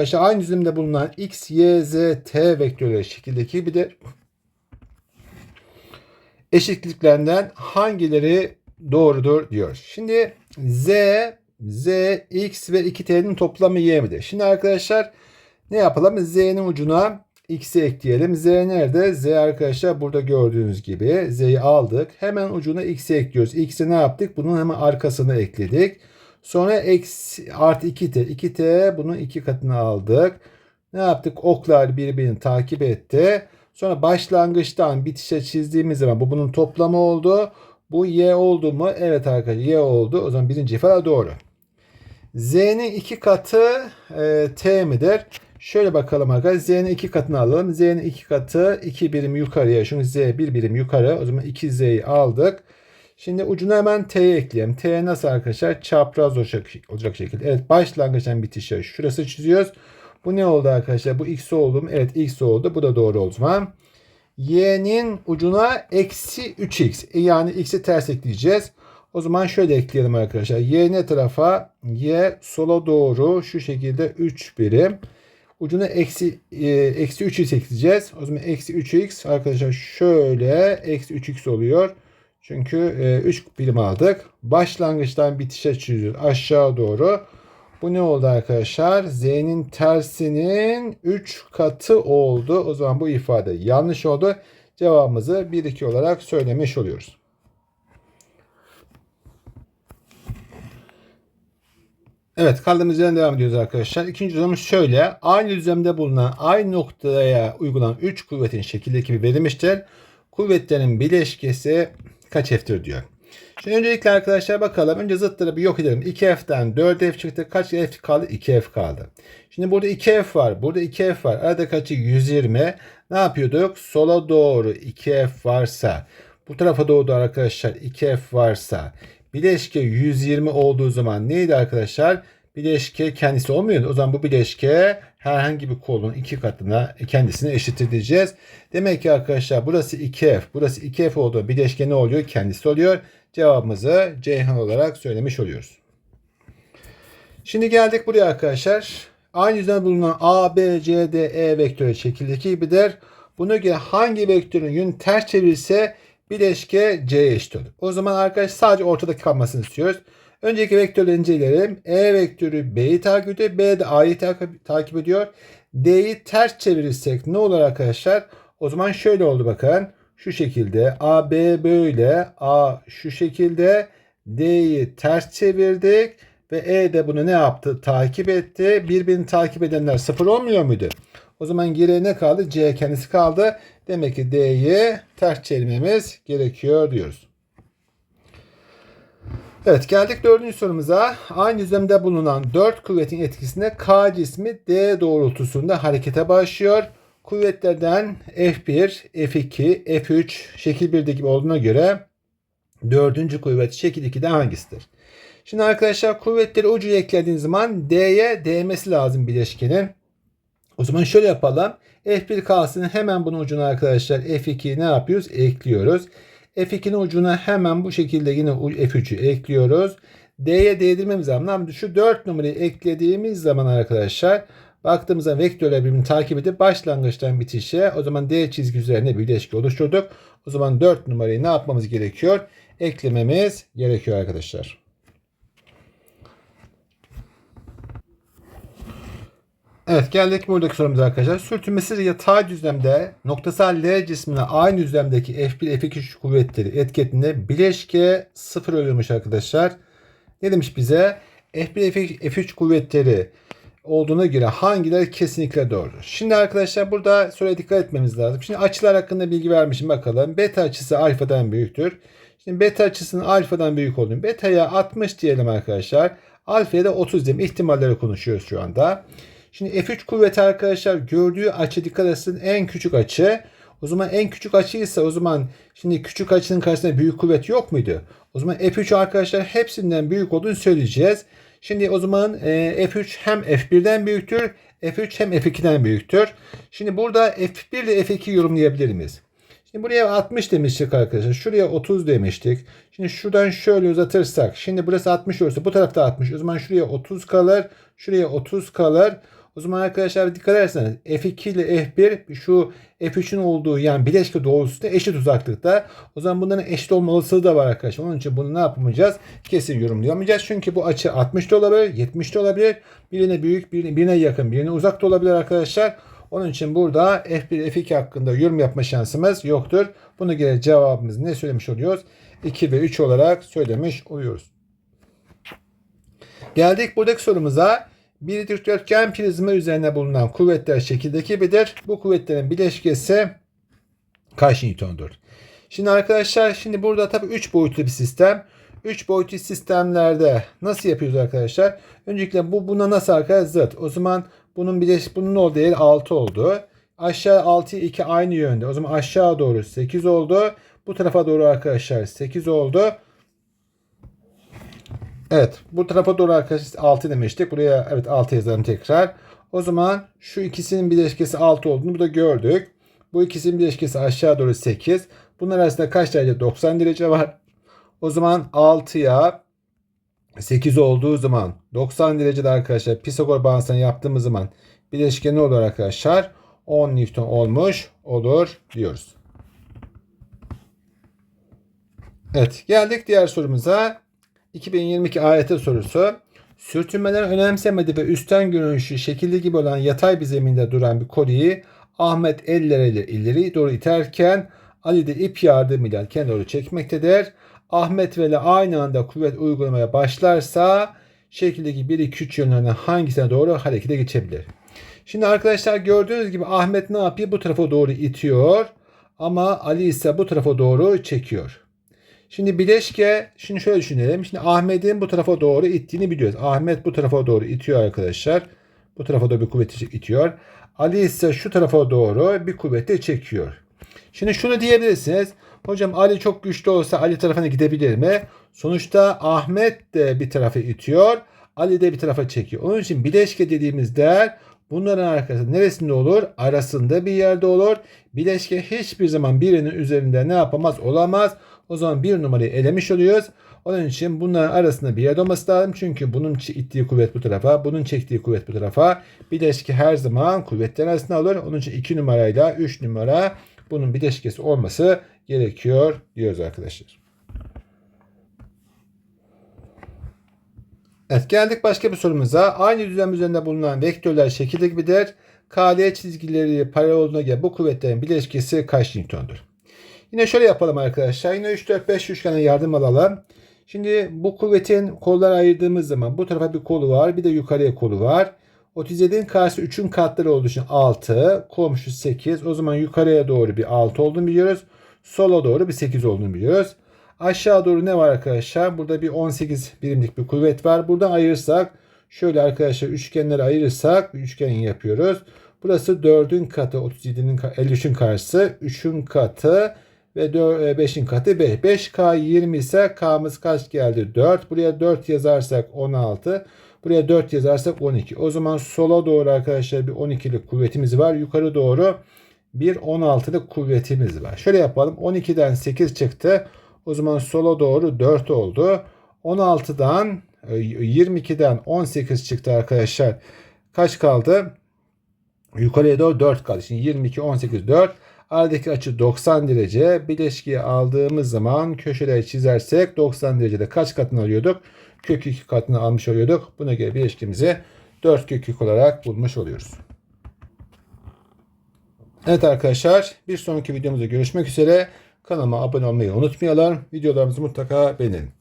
Arkadaşlar aynı düzlemde bulunan x, y, z, t vektörleri şekildeki bir de eşitliklerinden hangileri doğrudur diyor. Şimdi z, z, x ve 2t'nin toplamı y midir? Şimdi arkadaşlar ne yapalım? z'nin ucuna x'i ekleyelim. z nerede? z arkadaşlar burada gördüğünüz gibi z'yi aldık. Hemen ucuna x'i ekliyoruz. x'i ne yaptık? Bunun hemen arkasını ekledik. Sonra eksi artı 2t. 2t bunun iki katını aldık. Ne yaptık? Oklar birbirini takip etti. Sonra başlangıçtan bitişe çizdiğimiz zaman bu bunun toplamı oldu. Bu y oldu mu? Evet arkadaşlar y oldu. O zaman birinci ifade doğru. Z'nin iki katı e, t midir? Şöyle bakalım arkadaşlar. Z'nin iki katını alalım. Z'nin iki katı 2 birim yukarıya. Çünkü Z bir birim yukarı. O zaman 2Z'yi aldık. Şimdi ucuna hemen T'ye ekleyelim. T nasıl arkadaşlar? Çapraz olacak, olacak şekilde. Evet başlangıçtan bitişe şurası çiziyoruz. Bu ne oldu arkadaşlar? Bu x oldu mu? Evet x oldu. Bu da doğru o zaman. Y'nin ucuna eksi 3x. E, yani x'i ters ekleyeceğiz. O zaman şöyle ekleyelim arkadaşlar. Y ne tarafa? Y sola doğru şu şekilde 3 birim. Ucuna eksi, e, eksi 3x ekleyeceğiz. O zaman eksi 3x arkadaşlar şöyle eksi 3x oluyor. Çünkü e, 3 birim aldık. Başlangıçtan bitişe çiziyoruz aşağı doğru. Bu ne oldu arkadaşlar? Z'nin tersinin 3 katı oldu. O zaman bu ifade yanlış oldu. Cevabımızı 1-2 olarak söylemiş oluyoruz. Evet kaldığımız yerden devam ediyoruz arkadaşlar. İkinci sorumuz şöyle. Aynı düzlemde bulunan aynı noktaya uygulanan 3 kuvvetin şekildeki bir verilmiştir. Kuvvetlerin bileşkesi kaç F'tir diyor. Şimdi öncelikle arkadaşlar bakalım. Önce zıtları bir yok edelim. 2F'den 4F çıktı. Kaç F kaldı? 2F kaldı. Şimdi burada 2F var. Burada 2F var. Arada kaçı? 120. Ne yapıyorduk? Sola doğru 2F varsa bu tarafa doğru arkadaşlar 2F varsa bileşke 120 olduğu zaman neydi arkadaşlar? Bileşke kendisi olmuyor. O zaman bu bileşke herhangi bir kolun iki katına kendisine eşit edeceğiz. Demek ki arkadaşlar burası 2F. Burası 2F olduğu bileşke ne oluyor? Kendisi oluyor. Cevabımızı Ceyhan olarak söylemiş oluyoruz. Şimdi geldik buraya arkadaşlar. Aynı yüzden bulunan A, B, C, D, E vektörü şekildeki gibidir. Buna göre hangi vektörün yönü ters çevirirse bileşke C'ye eşit olur. O zaman arkadaşlar sadece ortadaki kalmasını istiyoruz. Önceki vektörleri inceleyelim. E vektörü B'yi takip ediyor. B de A'yı takip ediyor. D'yi ters çevirirsek ne olur arkadaşlar? O zaman şöyle oldu bakın. Şu şekilde A, B böyle. A şu şekilde. D'yi ters çevirdik. Ve E de bunu ne yaptı? Takip etti. Birbirini takip edenler sıfır olmuyor muydu? O zaman geriye ne kaldı? C kendisi kaldı. Demek ki D'yi ters çevirmemiz gerekiyor diyoruz. Evet geldik dördüncü sorumuza. Aynı düzlemde bulunan dört kuvvetin etkisinde K cismi D doğrultusunda harekete başlıyor. Kuvvetlerden F1, F2, F3 şekil 1'de gibi olduğuna göre dördüncü kuvvet şekil 2'de hangisidir? Şimdi arkadaşlar kuvvetleri ucu eklediğiniz zaman D'ye değmesi lazım bileşkenin. O zaman şöyle yapalım. F1 kalsın hemen bunun ucuna arkadaşlar F2'yi ne yapıyoruz? Ekliyoruz. F2'nin ucuna hemen bu şekilde yine F3'ü ekliyoruz. D'ye değdirmemiz lazım. Şu 4 numarayı eklediğimiz zaman arkadaşlar baktığımızda vektörler birbirini takip edip başlangıçtan bitişe o zaman D çizgi üzerine bir ilişki oluşturduk. O zaman 4 numarayı ne yapmamız gerekiyor? Eklememiz gerekiyor arkadaşlar. Evet geldik buradaki sorumuza arkadaşlar. Sürtünmesiz yatay düzlemde noktasal L cismine aynı düzlemdeki F1 F2 kuvvetleri etketinde bileşke sıfır oluyormuş arkadaşlar. Ne demiş bize? F1 F3 kuvvetleri olduğuna göre hangileri kesinlikle doğrudur? Şimdi arkadaşlar burada soruya dikkat etmemiz lazım. Şimdi açılar hakkında bilgi vermişim bakalım. Beta açısı alfadan büyüktür. Şimdi beta açısının alfadan büyük olduğunu beta'ya 60 diyelim arkadaşlar. Alfa'ya da 30 diyelim. İhtimalleri konuşuyoruz şu anda. Şimdi F3 kuvveti arkadaşlar gördüğü açı dikkat etsin en küçük açı. O zaman en küçük açıysa o zaman şimdi küçük açının karşısında büyük kuvvet yok muydu? O zaman F3 arkadaşlar hepsinden büyük olduğunu söyleyeceğiz. Şimdi o zaman e, F3 hem F1'den büyüktür, F3 hem F2'den büyüktür. Şimdi burada F1 ile F2 yorumlayabilir miyiz? Şimdi buraya 60 demiştik arkadaşlar. Şuraya 30 demiştik. Şimdi şuradan şöyle uzatırsak. Şimdi burası 60 olursa bu tarafta 60. O zaman şuraya 30 kalır. Şuraya 30 kalır. O zaman arkadaşlar dikkat ederseniz F2 ile F1 şu F3'ün olduğu yani bileşke doğrultusunda eşit uzaklıkta. O zaman bunların eşit olma olasılığı da var arkadaşlar. Onun için bunu ne yapamayacağız? Kesin yorumlayamayacağız. Çünkü bu açı 60 da olabilir, 70 de olabilir. Birine büyük, birine, birine yakın, birine uzak da olabilir arkadaşlar. Onun için burada F1, F2 hakkında yorum yapma şansımız yoktur. Buna göre cevabımız ne söylemiş oluyoruz? 2 ve 3 olarak söylemiş oluyoruz. Geldik buradaki sorumuza. Bir dikdörtgen prizma üzerine bulunan kuvvetler şekildeki gibidir. Bu kuvvetlerin bileşkesi kaç Newton'dur? Şimdi arkadaşlar şimdi burada tabii 3 boyutlu bir sistem. 3 boyutlu sistemlerde nasıl yapıyoruz arkadaşlar? Öncelikle bu buna nasıl arkadaşlar zıt. O zaman bunun bileş bunun olduğu yer 6 oldu. Aşağı 6 2 aynı yönde. O zaman aşağı doğru 8 oldu. Bu tarafa doğru arkadaşlar 8 oldu. Evet bu tarafa doğru arkadaşlar 6 demiştik. Buraya evet 6 yazalım tekrar. O zaman şu ikisinin bileşkesi 6 olduğunu burada gördük. Bu ikisinin bileşkesi aşağı doğru 8. Bunlar arasında kaç derece? 90 derece var. O zaman 6'ya 8 olduğu zaman 90 derecede arkadaşlar Pisagor bağıntısını yaptığımız zaman bileşke ne olur arkadaşlar? 10 Newton olmuş olur diyoruz. Evet geldik diğer sorumuza. 2022 AYT sorusu. Sürtünmeler önemsemedi ve üstten görünüşü şekilli gibi olan yatay bir zeminde duran bir kolyeyi Ahmet elleriyle ileri doğru iterken Ali de ip yardımıyla doğru çekmektedir. Ahmet ve Ali aynı anda kuvvet uygulamaya başlarsa şekildeki bir iki üç yönlerine hangisine doğru harekete geçebilir? Şimdi arkadaşlar gördüğünüz gibi Ahmet ne yapıyor? Bu tarafa doğru itiyor. Ama Ali ise bu tarafa doğru çekiyor. Şimdi bileşke, şimdi şöyle düşünelim. Şimdi Ahmet'in bu tarafa doğru ittiğini biliyoruz. Ahmet bu tarafa doğru itiyor arkadaşlar. Bu tarafa doğru bir kuvveti itiyor. Ali ise şu tarafa doğru bir kuvveti çekiyor. Şimdi şunu diyebilirsiniz. Hocam Ali çok güçlü olsa Ali tarafına gidebilir mi? Sonuçta Ahmet de bir tarafa itiyor. Ali de bir tarafa çekiyor. Onun için bileşke dediğimiz değer bunların arkasında neresinde olur? Arasında bir yerde olur. Bileşke hiçbir zaman birinin üzerinde ne yapamaz? Olamaz. O zaman bir numarayı elemiş oluyoruz. Onun için bunların arasında bir yer olması lazım. Çünkü bunun ittiği kuvvet bu tarafa, bunun çektiği kuvvet bu tarafa. Bileşke her zaman kuvvetler arasında olur. Onun için 2 numarayla 3 numara bunun bileşkesi olması gerekiyor diyoruz arkadaşlar. Evet geldik başka bir sorumuza. Aynı düzlem üzerinde bulunan vektörler şekilde gibidir. KL çizgileri paralel olduğuna göre bu kuvvetlerin bileşkesi kaç Newton'dur? Yine şöyle yapalım arkadaşlar. Yine 3, 4, 5 üçgene yardım alalım. Şimdi bu kuvvetin kolları ayırdığımız zaman bu tarafa bir kolu var. Bir de yukarıya kolu var. 37'nin karşısı 3'ün katları olduğu için 6. Komşu 8. O zaman yukarıya doğru bir 6 olduğunu biliyoruz. Sola doğru bir 8 olduğunu biliyoruz. Aşağı doğru ne var arkadaşlar? Burada bir 18 birimlik bir kuvvet var. Buradan ayırırsak şöyle arkadaşlar üçgenleri ayırırsak üçgen yapıyoruz. Burası 4'ün katı 37'nin 53'ün karşısı 3'ün katı ve 5'in katı 5. 5K 20 ise K'mız kaç geldi? 4. Buraya 4 yazarsak 16. Buraya 4 yazarsak 12. O zaman sola doğru arkadaşlar bir 12'lik kuvvetimiz var. Yukarı doğru bir 16'lık kuvvetimiz var. Şöyle yapalım. 12'den 8 çıktı. O zaman sola doğru 4 oldu. 16'dan 22'den 18 çıktı arkadaşlar. Kaç kaldı? Yukarıya doğru 4 kaldı. Şimdi 22, 18, 4. Aradaki açı 90 derece. Bileşkiyi aldığımız zaman köşeleri çizersek 90 derecede kaç katını alıyorduk? Kök 2 katını almış oluyorduk. Buna göre bileşkimizi 4 kök 2 olarak bulmuş oluyoruz. Evet arkadaşlar bir sonraki videomuzda görüşmek üzere. Kanalıma abone olmayı unutmayalım. Videolarımızı mutlaka beğenin.